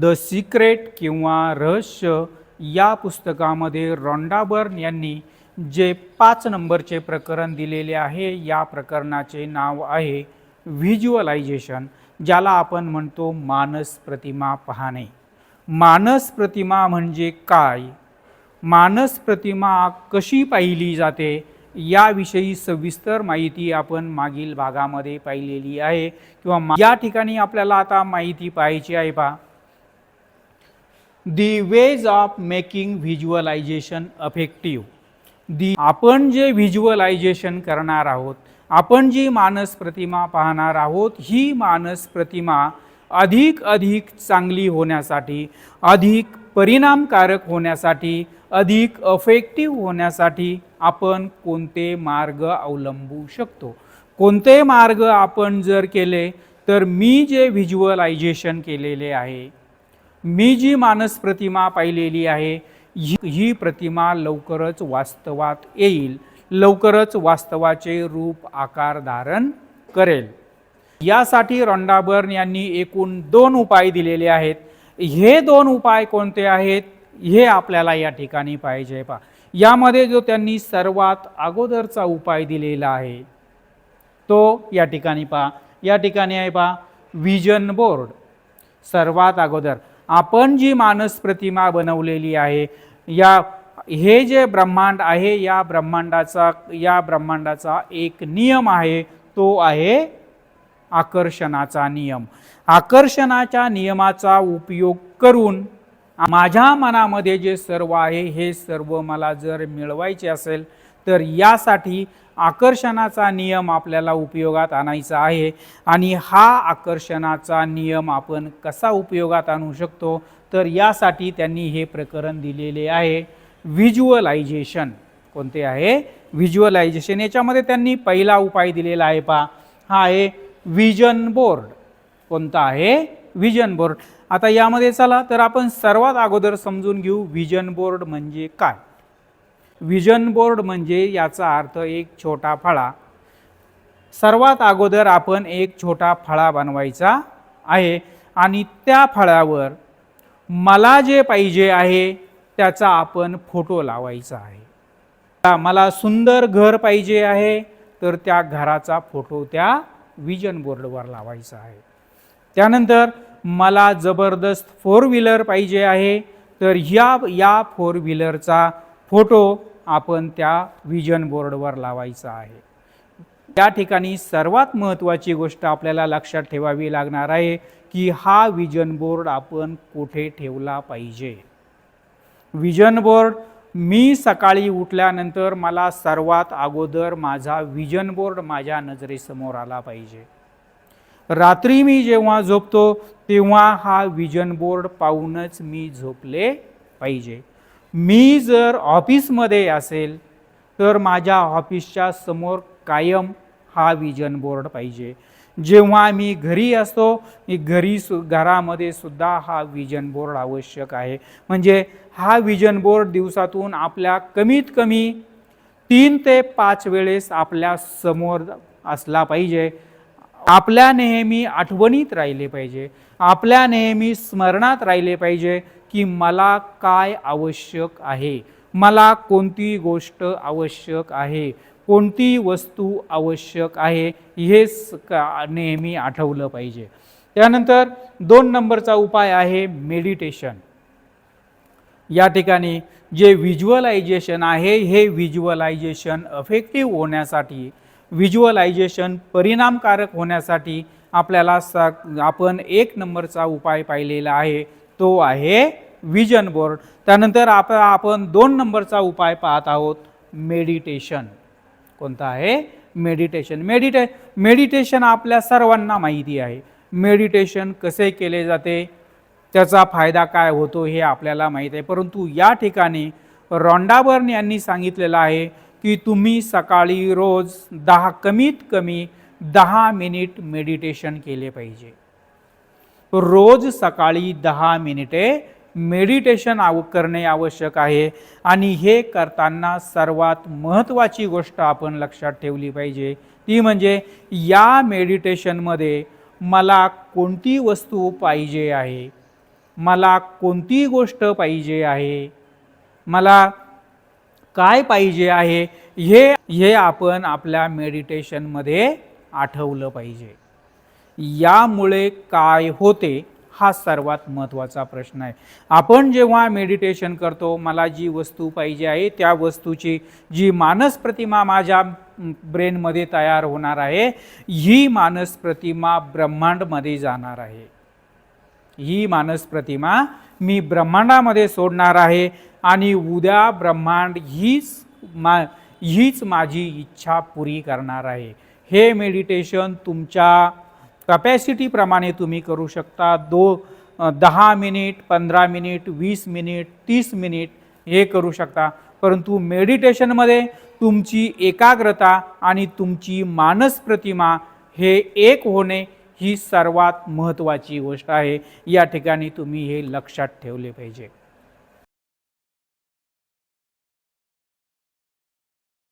The secret किंवा रहस्य या पुस्तकामध्ये रॉन्डाबर्न यांनी जे पाच नंबरचे प्रकरण दिलेले आहे या प्रकरणाचे नाव आहे व्हिज्युअलायझेशन ज्याला आपण म्हणतो मानस प्रतिमा पाहणे. मानस प्रतिमा म्हणजे काय? मानस प्रतिमा कशी पाहिली जाते? याविषयी सविस्तर माहिती आपण मागील भागामध्ये पाहिलेली आहे. किंवा या ठिकाणी आपल्याला आता माहिती पाहायची आहे पहा. The ways of making visualisation effective the आपण जे व्हिज्युअलायझेशन करणार आहोत आपण जी मानस प्रतिमा पाहणार आहोत ही मानस प्रतिमा अधिक अधिक चांगली होण्यासाठी अधिक परिणामकारक होण्यासाठी अधिक अफेक्टिव्ह होण्यासाठी आपण कोणते मार्ग अवलंबू शकतो? कोणते मार्ग आपण जर केले तर मी जे व्हिज्युअलायझेशन केलेले आहे मी जी मानस प्रतिमा पाहिलेली आहे ही ही प्रतिमा लवकरच वास्तवात येईल लवकरच वास्तवाचे रूप आकार धारण करेल. यासाठी रॉन्डाबर्न यांनी एकूण दोन उपाय दिलेले आहेत. हे दोन उपाय कोणते आहेत? हे आपल्याला या ठिकाणी पाहिजे पा यामध्ये जो त्यांनी सर्वात अगोदरचा उपाय दिलेला आहे तो या ठिकाणी पहा. या ठिकाणी आहे पहा विजन बोर्ड. सर्वात अगोदर. आपण जी मानस प्रतिमा बनवलेली आहे या हे जे ब्रह्मांड आहे या ब्रह्मांडाचा या ब्रह्मांडाचा एक नियम आहे तो आहे आकर्षणाचा नियम. आकर्षणाच्या नियमाचा उपयोग करून माझ्या मनामध्ये जे सर्व आहे हे सर्व मला जर मिळवायचे असेल तर यासाठी आकर्षणाचा नियम आपल्याला उपयोगात आणायचा आहे. आणि हा आकर्षणाचा नियम आपण कसा उपयोगात आणू शकतो? तर यासाठी त्यांनी हे प्रकरण दिलेले आहे. व्हिज्युअलायझेशन कोणते आहे? व्हिज्युअलायझेशन याच्यामध्ये त्यांनी पहिला उपाय दिलेला आहे पा हा आहे विजन बोर्ड कोणता आहे? विजन बोर्ड आता यामध्ये चला तर आपण सर्वात अगोदर समजून घेऊ विजन बोर्ड म्हणजे काय? विजन बोर्ड म्हणजे याचा अर्थ एक छोटा फळा. सर्वात अगोदर आपण एक छोटा फळा बनवायचा आहे आणि त्या फळावर मला जे पाहिजे आहे त्याचा आपण फोटो लावायचा आहे. मला सुंदर घर पाहिजे आहे तर त्या घराचा फोटो त्या विजन बोर्डवर लावायचा आहे. त्यानंतर मला जबरदस्त फोर व्हीलर पाहिजे आहे तर ह्या या फोर व्हीलरचा फोटो आपण त्या विजन बोर्डवर लावायचा आहे. त्या ठिकाणी सर्वात महत्त्वाची गोष्ट आपल्याला लक्षात ठेवावी लागणार आहे की हा विजन बोर्ड आपण कुठे ठेवला पाहिजे. विजन बोर्ड मी सकाळी उठल्यानंतर मला सर्वात अगोदर माझा विजन बोर्ड माझ्या नजरेसमोर आला पाहिजे. रात्री मी जेव्हा झोपतो तेव्हा हा विजन बोर्ड पाहूनच मी झोपले पाहिजे. मी जर ऑफिसमध्ये असेल तर माझ्या ऑफिसच्या समोर कायम हा विजन बोर्ड पाहिजे. जेव्हा मी घरी असतो मी घरी सु घरामध्ये सुद्धा हा विजन बोर्ड आवश्यक आहे. म्हणजे हा विजन बोर्ड दिवसातून आपल्या कमीत कमी तीन ते पाच वेळेस आपल्यासमोर असला पाहिजे. आपल्या नेहमी आठवणीत राहिले पाहिजे. आपल्या नेहमी स्मरणात राहिले पाहिजे. की मला काय आवश्यक आहे? मला कोणती गोष्ट आवश्यक आहे? कोणती वस्तू आवश्यक आहे? हे स- का नेहमी आठवलं पाहिजे. त्यानंतर दोन नंबरचा उपाय आहे मेडिटेशन. या ठिकाणी जे व्हिज्युअलायझेशन आहे हे व्हिज्युअलायझेशन अफेक्टिव्ह होण्यासाठी व्हिज्युअलायझेशन परिणामकारक होण्यासाठी आपल्याला स आपण एक नंबरचा उपाय पाहिलेला आहे तो आहे विजन बोर्ड त्यानंतर आप आपण दोन नंबरचा उपाय पाहत आहोत. मेडिटेशन कोणता आहे? मेडिटेशन मेडिटे मेडिटेशन आपल्या सर्वांना माहिती आहे. मेडिटेशन कसे केले जाते? त्याचा फायदा काय होतो हे आपल्याला माहीत आहे. परंतु या ठिकाणी रॉन्डाबर्न यांनी सांगितलेलं आहे की तुम्ही सकाळी रोज दहा कमीत कमी दहा मिनिट मेडिटेशन केले पाहिजे. रोज सकाळी दहा मिनिटे मेडिटेशन आव करणे आवश्यक आहे. आणि हे करताना सर्वात महत्त्वाची गोष्ट आपण लक्षात ठेवली पाहिजे. ती म्हणजे या मेडिटेशनमध्ये मला कोणती वस्तू पाहिजे आहे? मला कोणती गोष्ट पाहिजे आहे? मला काय पाहिजे आहे? हे हे आपण आपल्या मेडिटेशनमध्ये आठवलं पाहिजे. यामुळे काय होते? हा सर्वात महत्त्वाचा प्रश्न आहे. आपण जेव्हा मेडिटेशन करतो मला जी वस्तू पाहिजे आहे त्या वस्तूची जी मानस प्रतिमा माझ्या ब्रेनमध्ये तयार होणार आहे ही मानस प्रतिमा ब्रह्मांडमध्ये जाणार आहे. ही मानस प्रतिमा मी ब्रह्मांडामध्ये सोडणार आहे आणि उद्या ब्रह्मांड हीच मा हीच माझी इच्छा पुरी करणार आहे. हे मेडिटेशन तुमच्या कपॅसिटीप्रमाणे तुम्ही करू शकता. दो दहा मिनिट पंधरा मिनिट वीस मिनिट तीस मिनिट हे करू शकता. परंतु मेडिटेशनमध्ये तुमची एकाग्रता आणि तुमची मानस प्रतिमा हे एक होणे ही सर्वात महत्त्वाची गोष्ट आहे. या ठिकाणी तुम्ही हे लक्षात ठेवले पाहिजे.